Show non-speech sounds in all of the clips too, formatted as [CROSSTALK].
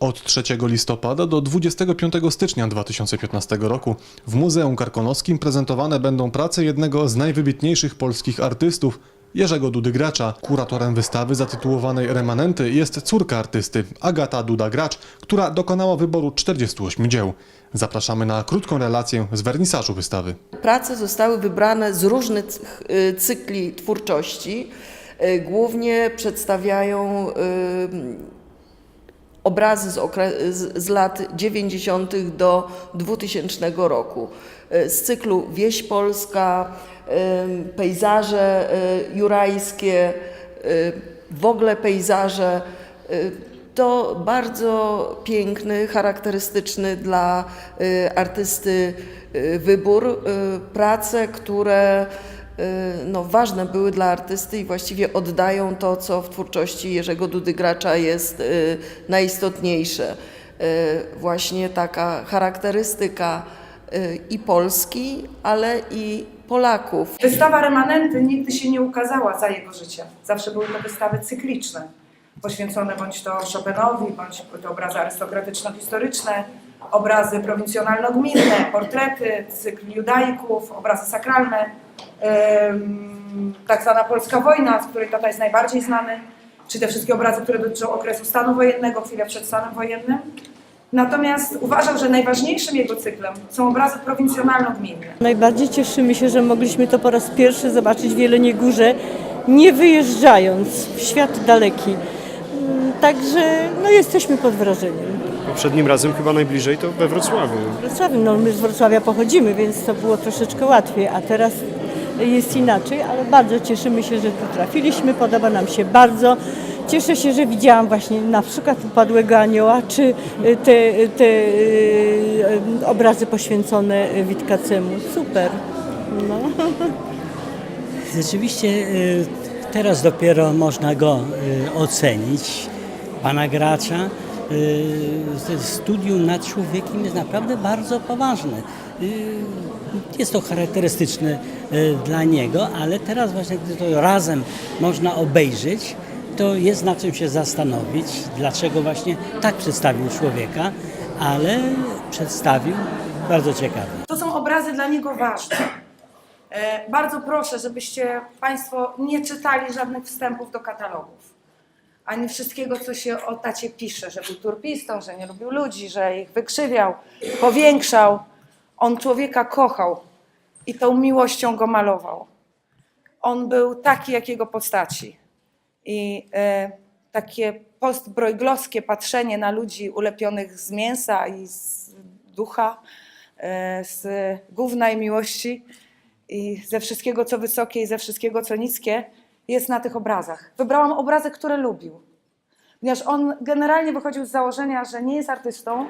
Od 3 listopada do 25 stycznia 2015 roku w Muzeum Karkonoskim prezentowane będą prace jednego z najwybitniejszych polskich artystów, Jerzego Dudy Gracza. Kuratorem wystawy zatytułowanej Remanenty jest córka artysty, Agata Duda-Gracz, która dokonała wyboru 48 dzieł. Zapraszamy na krótką relację z wernisażu wystawy. Prace zostały wybrane z różnych y, cykli twórczości. Y, Głównie przedstawiają y, obrazy z, z, z lat 90. do 2000 roku. Y, Z cyklu Wieś Polska, y, pejzaże y, jurajskie, w ogóle pejzaże. To bardzo piękny, charakterystyczny dla artysty wybór, prace, które no, ważne były dla artysty i właściwie oddają to, co w twórczości Jerzego Dudy Gracza jest y, najistotniejsze. Y, Właśnie taka charakterystyka y, i Polski, ale i Polaków. Wystawa Remanenty nigdy się nie ukazała za jego życia. Zawsze były to wystawy cykliczne, poświęcone bądź to Chopinowi, bądź to obrazy arystokratyczno-historyczne, obrazy prowincjonalno-gminne, portrety, cykl judaików, obrazy sakralne, tak zwana polska wojna, z której tata jest najbardziej znany, czy te wszystkie obrazy, które dotyczą okresu stanu wojennego, chwilę przed stanem wojennym. Natomiast uważał, że najważniejszym jego cyklem są obrazy prowincjonalno-gminne. Najbardziej cieszymy się, że mogliśmy to po raz pierwszy zobaczyć w Jeleniej Górze, nie wyjeżdżając w świat daleki. Mm, Także no, jesteśmy pod wrażeniem. Poprzednim razem chyba najbliżej to we Wrocławiu. Wrocławiu, no my z Wrocławia pochodzimy, więc to było troszeczkę łatwiej, a teraz jest inaczej, ale bardzo cieszymy się, że tu trafiliśmy, podoba nam się bardzo. Cieszę się, że widziałam właśnie na przykład Upadłego Anioła, czy y, te, te y, obrazy poświęcone Witkacemu. Super. No. [LAUGHS] Rzeczywiście y, teraz dopiero można go y, ocenić, pana Gracza. Y, to Studium nad człowiekiem jest naprawdę bardzo poważne. Y, Jest to charakterystyczne y, dla niego, ale teraz właśnie gdy to razem można obejrzeć, to jest na czym się zastanowić, dlaczego właśnie tak przedstawił człowieka, ale przedstawił bardzo ciekawie. To są obrazy dla niego ważne. E, Bardzo proszę, żebyście Państwo nie czytali żadnych wstępów do katalogów. Ani wszystkiego, co się o tacie pisze, że był turpistą, że nie lubił ludzi, że ich wykrzywiał, powiększał. On człowieka kochał i tą miłością go malował. On był taki, jak jego postaci. I e, takie postbrojglowskie patrzenie na ludzi ulepionych z mięsa i z ducha, e, z gówna i miłości i ze wszystkiego, co wysokie i ze wszystkiego, co niskie, jest na tych obrazach. Wybrałam obrazy, które lubił. Ponieważ on generalnie wychodził z założenia, że nie jest artystą,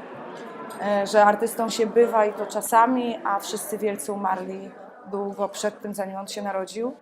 e, że artystą się bywa i to czasami, a wszyscy wielcy umarli długo przed tym, zanim on się narodził.